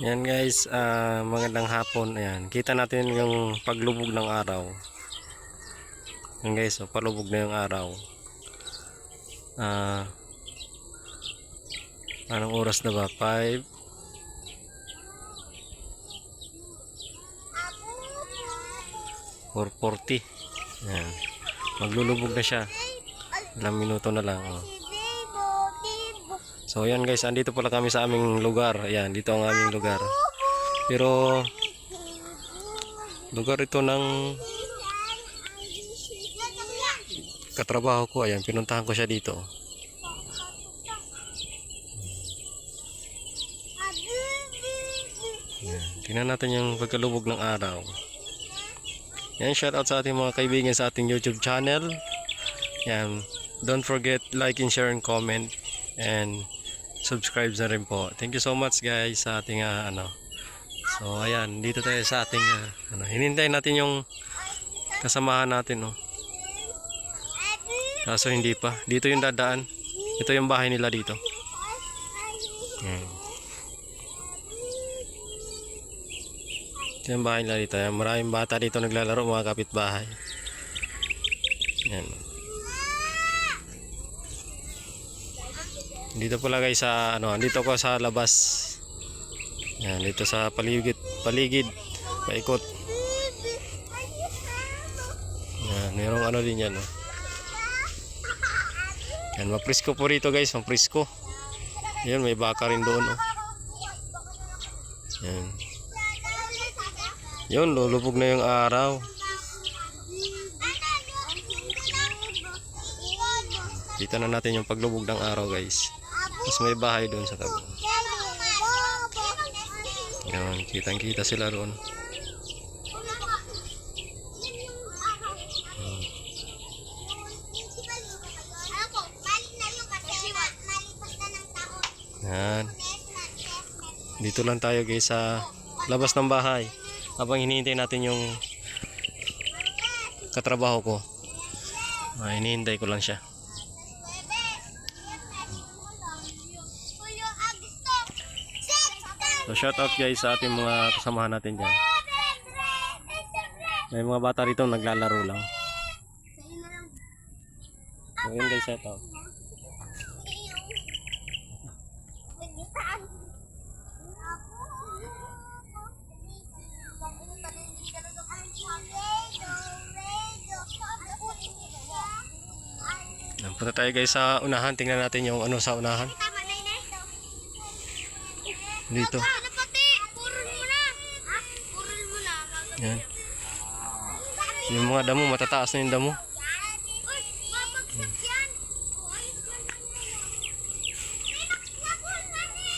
Yan guys, ah, magandang hapon. Ayan, kita natin yung paglubog ng araw. Yan guys, oh, palubog na yung araw. Ah, anong oras na ba? 5? Or 40. Yan. Maglulubog na siya. Ilang minuto na lang. Oh. So yan guys, andito pala kami sa aming lugar. Ayan, dito ang aming lugar. Pero lugar ito ng katrabaho ko. Ayan, pinuntahan ko siya dito. Ayan, tingnan natin yung pagkalubog ng araw. Yan, shout out sa ating mga kaibigan sa ating YouTube channel. Yan, don't forget like and share and comment and subscribe na rin po. Thank you so much guys sa ating ah, ano. So ayan, dito tayo sa ating ah, ano, hinintay natin yung kasamahan natin, no. Kaso hindi pa. Dito yung dadaan. Ito yung bahay nila dito. Yan. Ito yung bahay nila dito. Maraming bata dito naglalaro, mga kapitbahay. Yan. Dito pala guys sa ano, dito ko sa labas. Yan, dito sa paligid, paligid, paikot. Yan, mayroong ano din yan. Oh. Yan, maprisko po rito guys, maprisko. Yan, may baka rin doon. Oh. Yan. Yun, lulubog na yung araw. Kita na natin yung paglubog ng araw guys. Tapos may bahay doon sa tabi. Yan, kitang kita sila doon. Yan. Dito lang tayo guys sa labas ng bahay. Habang hinihintay natin yung katrabaho ko. Ah, hinihintay ko lang siya. So shout out guys sa ating mga kasamahan natin dyan. May mga bata rito naglalaro lang. So yun guys, shout out. Punta tayo guys sa unahan. Tingnan natin yung ano sa unahan. Na. Yan. Yung mga damo, matataas na yung damo. Nakakabol na ni.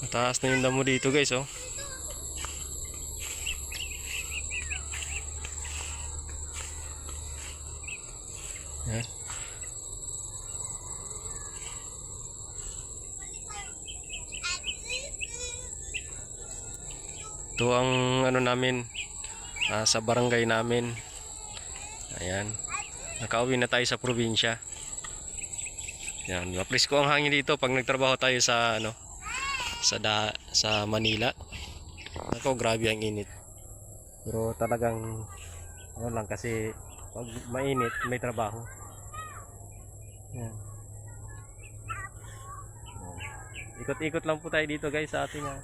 Mataas na yung damo dito guys, oh. Yan. Ito ang ano namin ah, sa barangay namin. Ayan. Nakauwi na tayo sa probinsya. Yan, maplis ko ang hangin dito pag nagtrabaho tayo sa ano sa da, sa Manila. Ako grabe ang init. Pero talagang ano lang kasi pag mainit may trabaho. Yan. Ikot-ikot lang po tayo dito guys sa ating ah,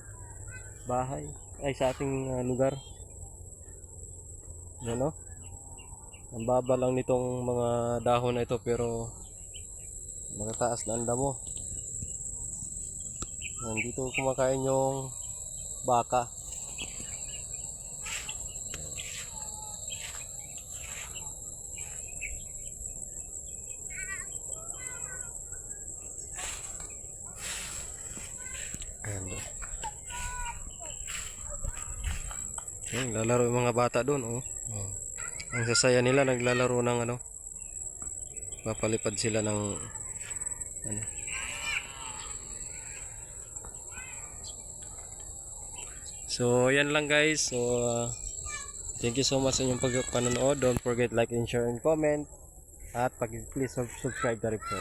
bahay ay sa ating ah, lugar. Yan oh. Ang baba lang nitong mga dahon na ito pero matataas na ang damo. Yan, dito kumakain yung baka. Ayan, lalaro yung mga bata doon, oh. oh. Ang sasaya nila naglalaro ng ano. Papalipad sila ng ano. So, yan lang guys. So, uh, thank you so much sa inyong pagpanonood. Don't forget like and share and comment. At pag please sub- subscribe na rin po.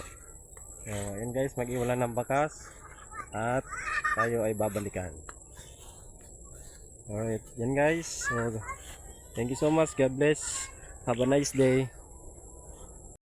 So, yun guys, mag-iwala ng bakas at tayo ay babalikan. Alright, yan guys. So, thank you so much. God bless. Have a nice day.